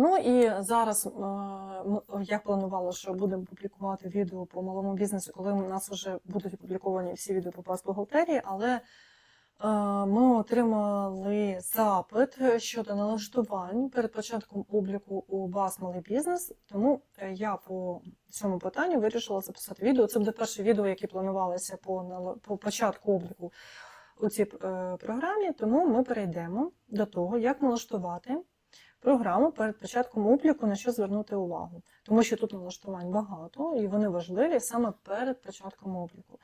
Ну і зараз е, я планувала, що будемо публікувати відео по малому бізнесу, коли у нас вже будуть опубліковані всі відео по пас бухгалтерії, але е, ми отримали запит щодо налаштувань перед початком обліку у БАС Малий бізнес. Тому е, я по цьому питанню вирішила записати відео. Це буде перше відео, яке планувалося по, по початку обліку у цій е, програмі. Тому ми перейдемо до того, як налаштувати програму перед початком обліку, на що звернути увагу. Тому що тут налаштувань багато і вони важливі саме перед початком обліку.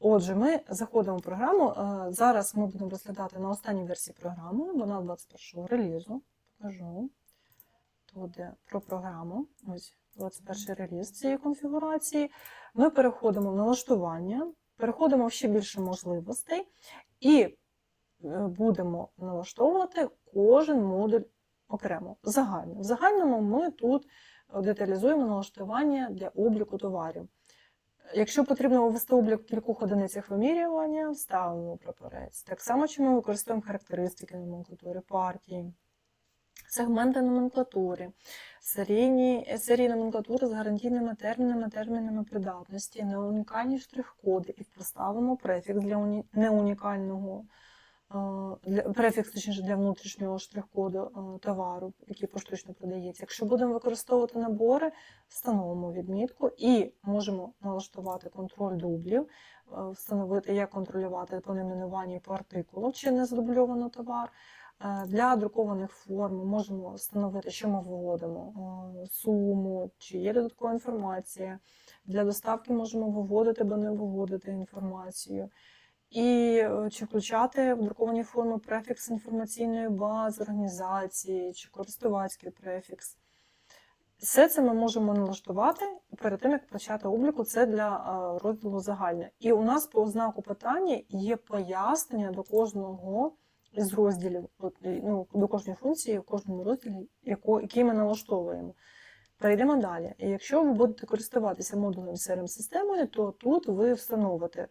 Отже, ми заходимо в програму. Е, Зараз ми будемо розглядати на останній версії програми, вона 21-го релізу. Покажу. Тут про програму. Ось 21 реліз цієї конфігурації. Ми переходимо в налаштування, переходимо в ще більше можливостей і е, будемо налаштовувати кожен модуль окремо. Загально. В загальному ми тут е, деталізуємо налаштування для обліку товарів. Якщо потрібно ввести облік в кількох одиницях вимірювання, ставимо прапорець. Так само, чи ми використовуємо характеристики номенклатури партії, сегменти номенклатури, серійні, серії номенклатури з гарантійними термінами, термінами придатності, неунікальні штрих-коди і поставимо префікс для уні... неунікального для, префікс точніше, для внутрішнього штрих-коду товару, який поштучно продається. Якщо будемо використовувати набори, встановимо відмітку і можемо налаштувати контроль дублів, встановити, як контролювати по найменуванню і по артикулу, чи не задубльовано товар. Для друкованих форм можемо встановити, що ми виводимо, суму, чи є додаткова інформація. Для доставки можемо виводити або не виводити інформацію. І е, чи включати в друковані форми префікс інформаційної бази, організації, чи користувацький префікс. Все це ми можемо налаштувати перед тим, як почати обліку, це для е, розділу загальне. І у нас по ознаку питання є пояснення до кожного із розділів, ну, до кожної функції в кожному розділі, який ми налаштовуємо. Перейдемо далі. І якщо ви будете користуватися модулем crm системою то тут ви встановите,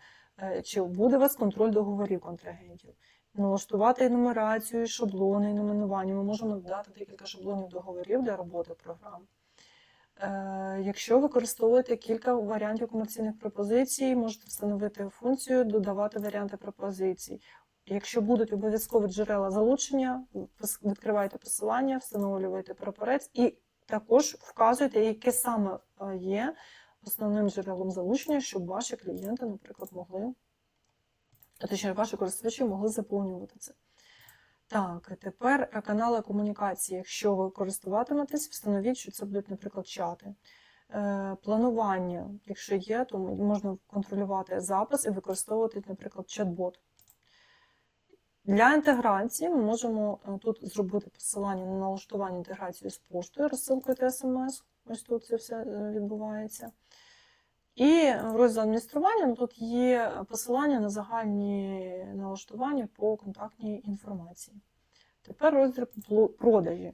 чи буде у вас контроль договорів контрагентів. Налаштувати нумерацію, шаблони, і номінування. Ми можемо додати декілька шаблонів договорів для роботи програм. Е, Якщо використовуєте кілька варіантів комерційних пропозицій, можете встановити функцію додавати варіанти пропозицій. Якщо будуть обов'язкові джерела залучення, відкривайте посилання, встановлюєте прапорець і також вказуйте, яке саме е, є основним джерелом залучення, щоб ваші клієнти, наприклад, могли, точніше, ваші користувачі могли заповнювати це. Так, тепер е, канали комунікації. Якщо ви користуватиметесь, встановіть, що це будуть, наприклад, чати. Е, Планування, якщо є, то можна контролювати запис і використовувати, наприклад, чат-бот. Для інтеграції ми можемо е, тут зробити посилання на налаштування інтеграції з поштою, розсилкою та смс. Ось тут це все відбувається. І в розділ адміністрування тут є посилання на загальні налаштування по контактній інформації. Тепер розділ продажі.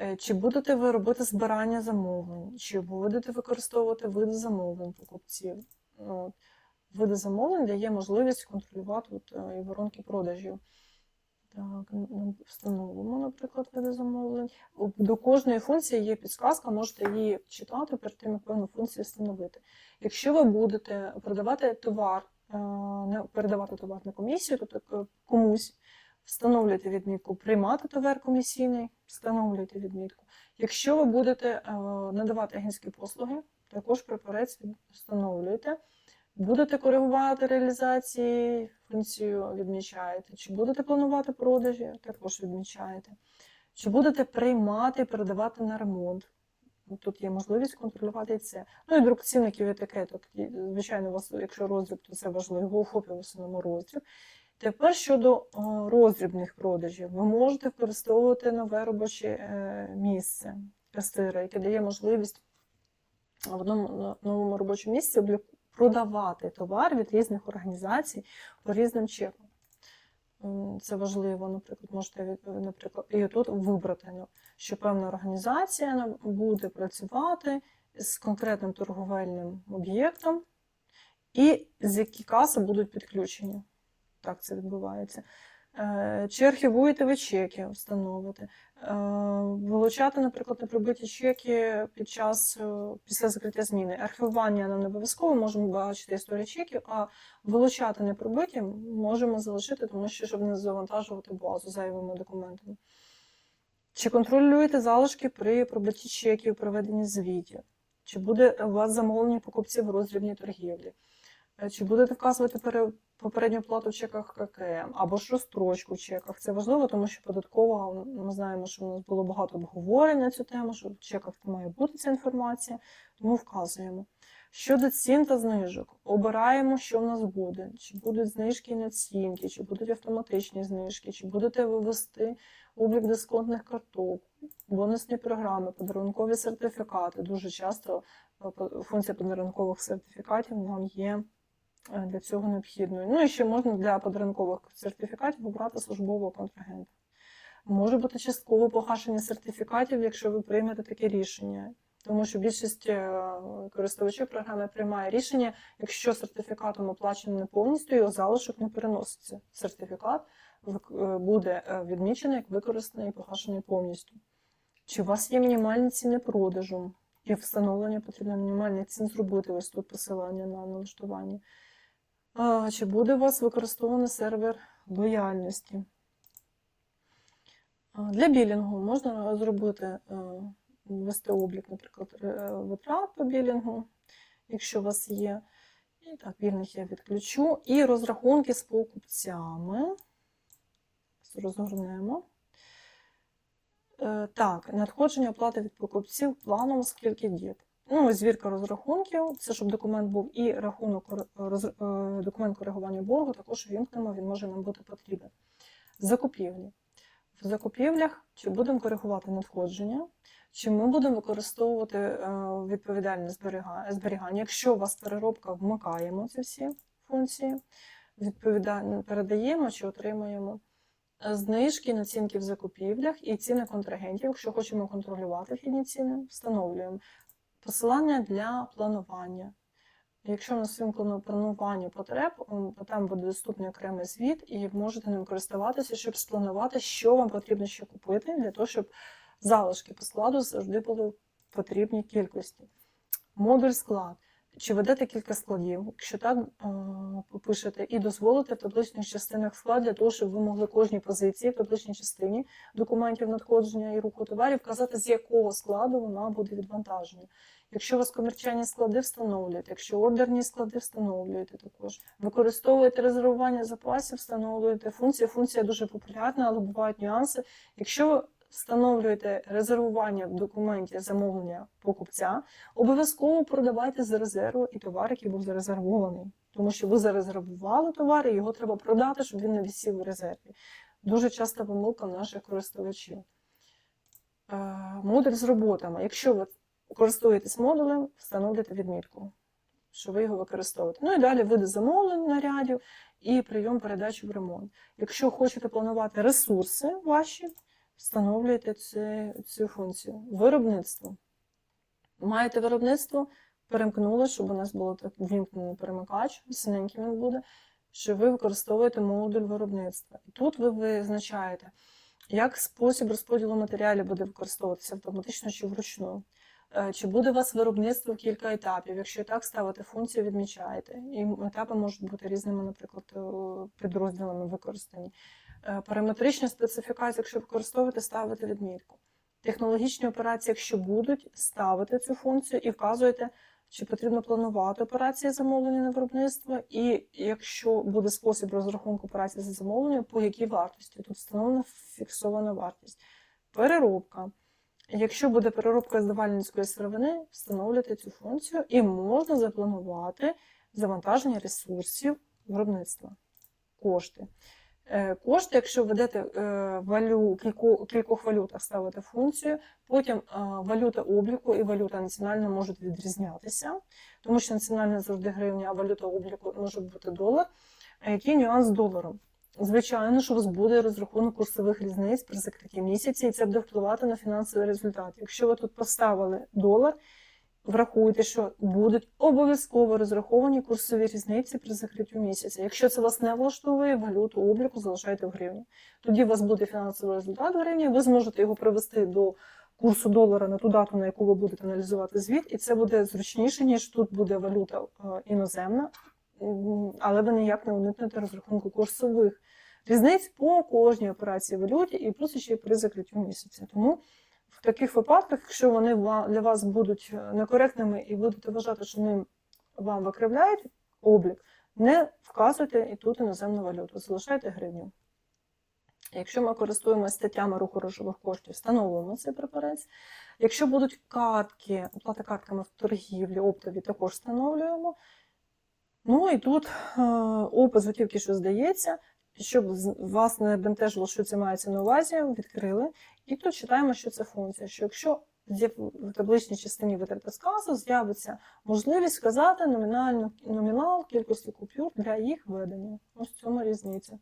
Е, Чи будете ви робити збирання замовлень, чи будете використовувати види замовлень покупців? Ну, види замовлень дає можливість контролювати от, е, і воронки продажів. Так, встановимо, наприклад, види замовлень. До кожної функції є підсказка, можете її читати перед тим, як певну функцію встановити. Якщо ви будете продавати товар, е, передавати товар на комісію, тобто комусь встановлюйте відмітку приймати товар комісійний, встановлюйте відмітку. Якщо ви будете е, надавати агентські послуги, також прапорець встановлюєте. Будете коригувати реалізації, функцію відмічаєте. Чи будете планувати продажі, також відмічаєте. Чи будете приймати і передавати на ремонт. Ну, Тут є можливість контролювати це. Ну і друк цінників етикеток. Звичайно, у вас, якщо роздріб, то це важливо, ФОПі в основному. Тепер щодо о, роздрібних продажів, ви можете використовувати нове робоче е, місце касира, яке дає можливість в одному новому робочому місці продавати товар від різних організацій по різним чекам. Це важливо, наприклад, можете від- наприклад, і тут вибрати, ну, що певна організація буде працювати з конкретним торговельним об'єктом, і з які каси будуть підключені. Так це відбувається. Е, Чи архівуєте ви чеки, встановити. Е, Вилучати, наприклад, неприбиті чеки під час е, після закриття зміни. Архівування нам не обов'язково, можемо бачити історію чеків, а вилучати неприбиті можемо залишити, тому що щоб не завантажувати базу зайвими документами. Чи контролюєте залишки при пробитті чеків, проведенні звітів? Чи буде у вас замовлення покупців в роздрібній торгівлі? Е, Чи будете вказувати пере- попередню плату в чеках ККМ або ж розстрочку в чеках? Це важливо, тому що податкова, ми знаємо, що у нас було багато обговорень на цю тему, що в чеках має бути ця інформація, тому вказуємо. Щодо цін та знижок, обираємо, що в нас буде. Чи будуть знижки і націнки, чи будуть автоматичні знижки, чи будете ви вести облік дисконтних карток, бонусні програми, подарункові сертифікати. Дуже часто е, функція подарункових сертифікатів нам є для цього необхідною. Ну і ще можна для подарункових сертифікатів обрати службового контрагента. Може бути часткове погашення сертифікатів, якщо ви приймете таке рішення. Тому що більшість е, користувачів програми приймає рішення, якщо сертифікатом оплачено не повністю, його залишок не переноситься. Сертифікат е, буде е, відмічений як використаний і погашений повністю. Чи у вас є мінімальні ціни продажу? І встановлення потрібно мінімальних цін зробити ось тут посилання на налаштування. А, Чи буде у вас використований сервер лояльності? Для білінгу можна зробити, е, ввести облік, наприклад, витрат по білінгу, якщо у вас є. І так, вільних я відключу. І розрахунки з покупцями. Розгорнемо. Е, Так, надходження оплати від покупців планом скільки діб. Ну, звірка розрахунків, це щоб документ був і рахунок роз- е, документ коригування боргу, також вімкнемо, він може нам бути потрібен. Закупівлі. В закупівлях чи будемо коригувати надходження, чи ми будемо використовувати е, відповідальне зберігання. Якщо у вас переробка, вмикаємо ці всі функції, відповідально передаємо чи отримуємо. Е, Знижки, націнки в закупівлях і ціни контрагентів. Якщо хочемо контролювати вхідні ціни, встановлюємо. Посилання для планування. Якщо у нас вимкнено планування потреб, там буде доступний окремий звіт, і можете ним користуватися, щоб спланувати, що вам потрібно ще купити, для того, щоб залишки по складу завжди були в потрібній кількості. Модуль склад. Чи ведете кілька складів? Якщо так, е, попишете і дозволите в табличних частинах склад для того, щоб ви могли кожній позиції в табличній частині документів надходження і руху товарів вказати, з якого складу вона буде відвантажена. Якщо у вас комерційні склади встановлюєте, якщо ордерні склади встановлюєте також. Використовуєте резервування запасів, встановлюєте функції. Функція дуже популярна, але бувають нюанси. Якщо встановлюєте резервування в документі замовлення покупця, обов'язково продавайте з резерву і товар, який був зарезервований. Тому що ви зарезервували товар, і його треба продати, щоб він не висів у резерві. Дуже часта помилка наших користувачів. Е, Модуль з роботами. Якщо ви користуєтесь модулем, встановлюйте відмітку, що ви його використовуєте. Ну і далі види замовлень нарядів і прийом передачі в ремонт. Якщо хочете планувати ресурси ваші, встановлюйте цю, цю функцію. Виробництво. Маєте виробництво, перемкнули, щоб у нас було так вімкнений перемикач, синеньким він буде, що ви використовуєте модуль виробництва. І тут ви визначаєте, як спосіб розподілу матеріалів буде використовуватися автоматично чи вручну. Е, Чи буде у вас виробництво в кілька етапів? Якщо так, ставите функцію, відмічаєте. І етапи можуть бути різними, наприклад, е, підрозділами використані. Е, Параметричні специфікації, якщо використовуєте, ставите відмітку. Технологічні операції, якщо будуть, ставите цю функцію і вказуєте, чи потрібно планувати операції замовлення на виробництво, і якщо буде спосіб розрахунку операцій за замовлення, по якій вартості. Тут встановлена фіксована вартість. Переробка. Якщо буде переробка здавальницької сировини, встановлюйте цю функцію і можна запланувати завантаження ресурсів виробництва. Кошти. Е, Кошти, якщо ведете е, валю, кілько, кількох валютах ставите функцію, потім е, валюта обліку і валюта національна можуть відрізнятися, тому що національна завжди гривня, а валюта обліку може бути долар. Який нюанс з доларом? Звичайно, що у вас буде розрахунок курсових різниць при закритті місяці, і це буде впливати на фінансовий результат. Якщо ви тут поставили долар врахуйте, що будуть обов'язково розраховані курсові різниці при закриттю місяця. Якщо це вас не влаштовує, валюту обліку залишайте в гривні. Тоді у вас буде фінансовий результат в гривні, ви зможете його привести до курсу долара на ту дату, на яку ви будете аналізувати звіт, і це буде зручніше, ніж тут буде валюта е, іноземна, але ви ніяк не уникнете розрахунку курсових різниць по кожній операції валюті і плюс ще при закриттю місяця. Тому таких випадках, якщо вони для вас будуть е, некоректними і будете вважати, що вони вам викривляють облік, не вказуйте і тут іноземну валюту, залишайте гривню. Якщо ми користуємося статтями руху грошових коштів, встановлюємо цей препарець. Якщо будуть картки, оплата картками в торгівлі, оптові, також встановлюємо. Ну і тут е, опис готівки, що здається, щоб вас бентежило, що це мається на увазі, відкрили. І тут читаємо, що це функція. Що якщо в табличній частині витрати сказу з'явиться можливість вказати номінал кількості купюр для їх ведення. Ось в цьому різниця.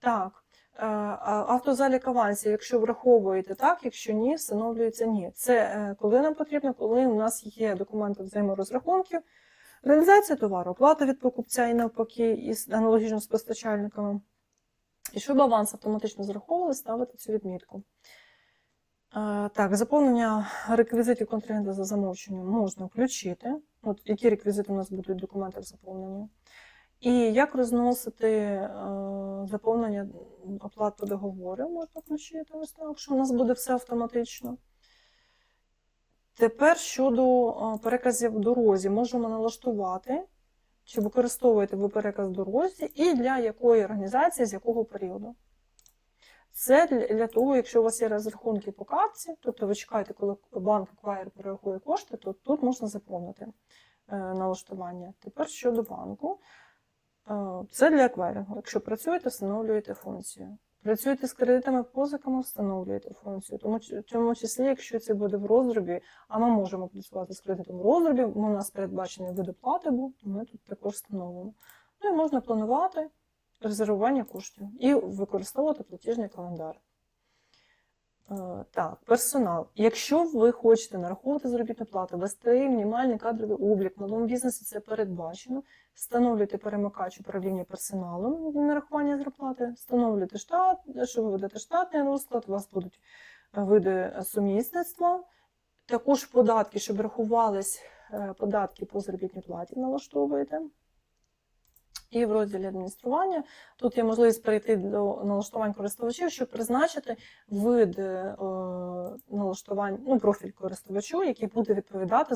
Так. е, Автозалік авансів, якщо враховуєте так, якщо ні, встановлюється ні. Це е, коли нам потрібно, коли у нас є документи взаєморозрахунків, реалізація товару, оплата від покупця і навпаки, із аналогічно з постачальниками. І щоб аванс автоматично зраховували, ставити цю відмітку. Е, Так, заповнення реквізитів контрагента за замовченням можна включити. От які реквізити у нас будуть в документах заповнені. І як розносити е, заповнення оплат договору, можна включити ось так, у нас буде все автоматично. Тепер щодо е, переказів в дорозі, можемо налаштувати, чи використовуєте ви переказ дорозі, і для якої організації, з якого періоду. Це для, того, якщо у вас є розрахунки по картці, тобто ви чекаєте, коли банк аквайр перерахує кошти, то тут можна заповнити е, налаштування. Тепер щодо банку, е, це для аквайрингу. Якщо працюєте, встановлюєте функцію. Працюєте з кредитами позиками, встановлюєте функцію. Тому в тому числі, якщо це буде в розробі, а ми можемо працювати з кредитом в розробі, у нас передбачений вид оплати був, то ми тут також встановимо. Ну і можна планувати резервування коштів і використовувати платіжний календар. Е, Так, персонал. Якщо ви хочете нараховувати заробітну плату, вести мінімальний кадровий облік, в малому бізнесі це передбачено, встановлюйте перемикач управління персоналом для нарахування зарплати, встановлюйте штат, що ви ведете штатний розклад, у вас будуть е, види сумісництва. Також податки, щоб рахувались е, податки по заробітній платі, налаштовуєте. І в розділі адміністрування тут є можливість перейти до налаштувань користувачів, щоб призначити вид е, налаштувань, ну, профіль користувачу, який буде відповідати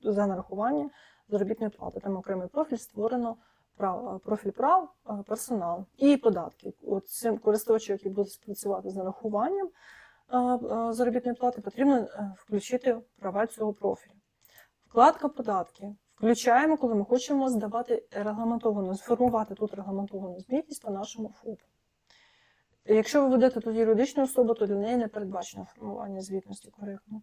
за, нарахування заробітної плати. Там окремий профіль створено прав, профіль прав, е, персонал і податки. От цим користувачу, який буде спрацювати з нарахуванням е, е, заробітної плати, потрібно е, включити права цього профілю. Вкладка податки. Включаємо, коли ми хочемо здавати регламентовану, сформувати тут регламентовану звітність по нашому ФОПу. Якщо ви ведете тут юридичну особу, то для неї не передбачено формування звітності коректно.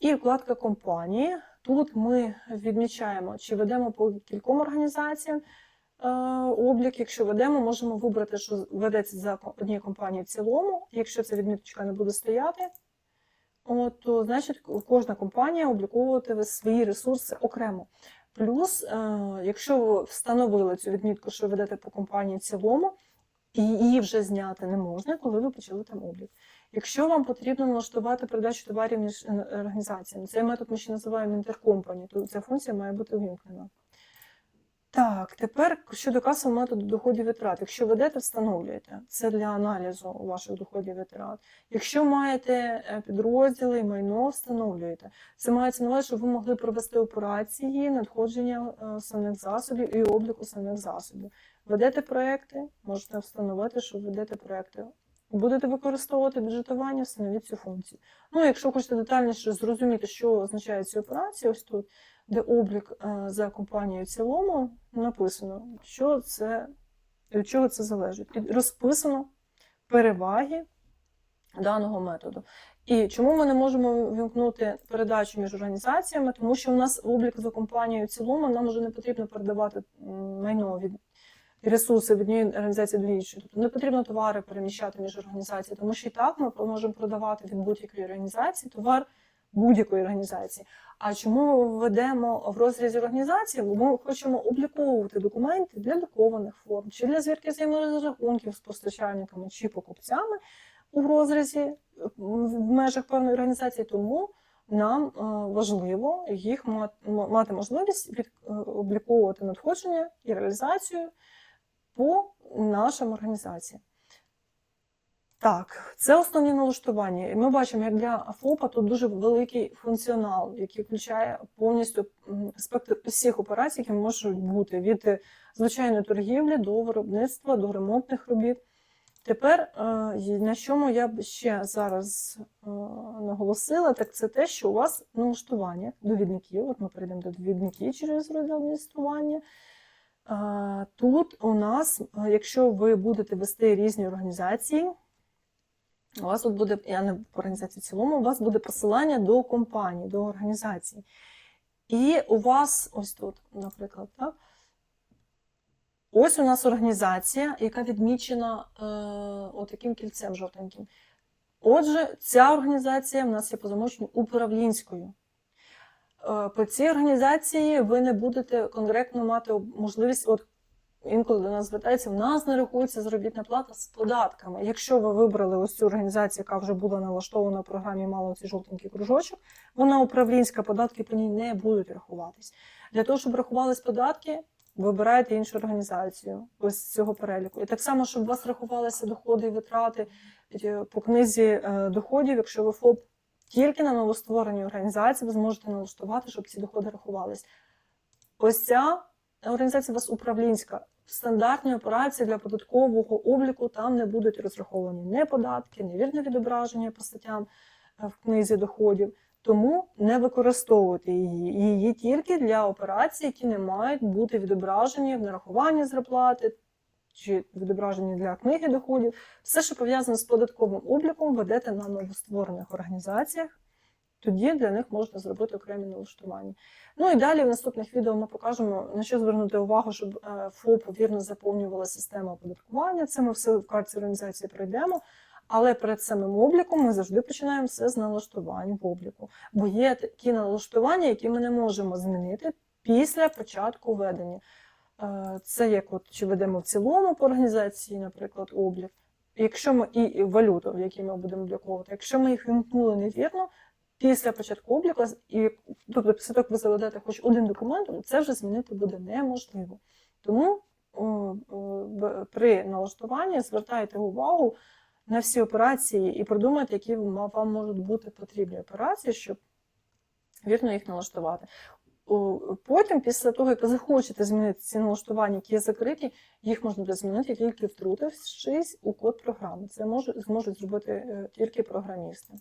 І вкладка компанії. Тут ми відмічаємо, чи ведемо по кільком організаціям е, облік. Якщо ведемо, можемо вибрати, що ведеться за однією компанією в цілому. Якщо ця відміточка не буде стояти, от, то значить кожна компанія обліковуватиме свої ресурси окремо. Плюс, е, якщо ви встановили цю відмітку, що ведете по компанії в цілому, і її вже зняти не можна, коли ви почали там облік. Якщо вам потрібно налаштувати передачу товарів між е, організаціями, цей метод ми ще називаємо інтеркомпані, то ця функція має бути увімкнена. Так, тепер щодо касового методу доходів витрат. Якщо ведете, встановлюєте. Це для аналізу ваших доходів витрат. Якщо маєте е, підрозділи і майно, встановлюєте. Це мається на увазі, щоб ви могли провести операції, надходження е, самих засобів і обліку самих засобів. Ведете проекти, можете встановити, що ведете проекти. Будете використовувати бюджетування, встановіть цю функцію. Ну, якщо хочете детальніше зрозуміти, що означають ці операції, ось тут, де облік е, за компанією в цілому, написано, що це, від чого це залежить. І розписано переваги даного методу. І чому ми не можемо вімкнути передачу між організаціями? Тому що в нас облік за компанією в цілому нам вже не потрібно передавати майно від ресурси від однієї організації до іншої. Тобто не потрібно товари переміщати між організаціями, тому що і так ми можемо продавати від будь-якої організації товар будь-якої організації. А чому ми ведемо в розрізі організації? Бо ми хочемо обліковувати документи для друкованих форм, чи для звірки взаєморозрахунків з постачальниками чи покупцями у розрізі в межах певної організації. Тому нам е, важливо їх ма- мати можливість е, обліковувати надходження і реалізацію по нашим організаціям. Так, це основні налаштування. І ми бачимо, як для ФОПа тут дуже великий функціонал, який включає повністю спектр всіх операцій, які можуть бути від е, звичайної торгівлі до виробництва, до ремонтних робіт. Тепер, е, на чому я б ще зараз е, наголосила, так це те, що у вас налаштування довідників. От ми перейдемо до довідників через розділ адміністрування. Тут у нас, якщо ви будете вести різні організації, у вас тут буде, я не по організації в цілому, у вас буде посилання до компанії, до організації. І у вас, ось тут, наприклад, так, ось у нас організація, яка відмічена е, отаким кільцем жовтеньким. Отже, ця організація в нас є по замовченню управлінською. Е, По цій організації ви не будете конкретно мати можливість, от інколи до нас звертається, в нас не рахується заробітна плата з податками. Якщо ви вибрали ось цю організацію, яка вже була налаштована в програмі, мала цей жовтенький кружочок, вона управлінська, податки по ній не будуть рахуватись. Для того, щоб рахувались податки, вибираєте іншу організацію ось з цього переліку. І так само, щоб у вас рахувалися доходи і витрати е, по книзі е, доходів, якщо ви ФОП тільки на новоствореній організації, ви зможете налаштувати, щоб ці доходи рахувались. Ось ця організація у вас управлінська. Стандартні операції для податкового обліку там не будуть розраховані ні податки, ні вірне відображення по статтям е, в книзі доходів. Тому не використовуйте її. Її тільки для операцій, які не мають бути відображені в нарахуванні зарплати чи відображені для книги доходів. Все, що пов'язане з податковим обліком, ведете на новостворених організаціях. Тоді для них можна зробити окремі налаштування. Ну і далі в наступних відео ми покажемо, на що звернути увагу, щоб е, ФОП вірно заповнювала система оподаткування. Це ми все в карті організації пройдемо. Але перед самим обліком ми завжди починаємо все з налаштувань в обліку. Бо є такі налаштування, які ми не можемо змінити після початку ведення. Це як от чи ведемо в цілому по організації, наприклад, облік. Якщо ми і валюту, в якій ми будемо обліковувати, якщо ми їх вимкнули невірно, після початку обліку, і тобто після того, як ви заведете хоч один документ, це вже змінити буде неможливо. Тому при налаштуванні звертайте увагу на всі операції і продумайте, які вам можуть бути потрібні операції, щоб вірно їх налаштувати. Потім, після того, як ви захочете змінити ці налаштування, які є закриті, їх можна буде змінити тільки втрутившись у код програми. Це можуть, зможуть зробити е, тільки програмісти.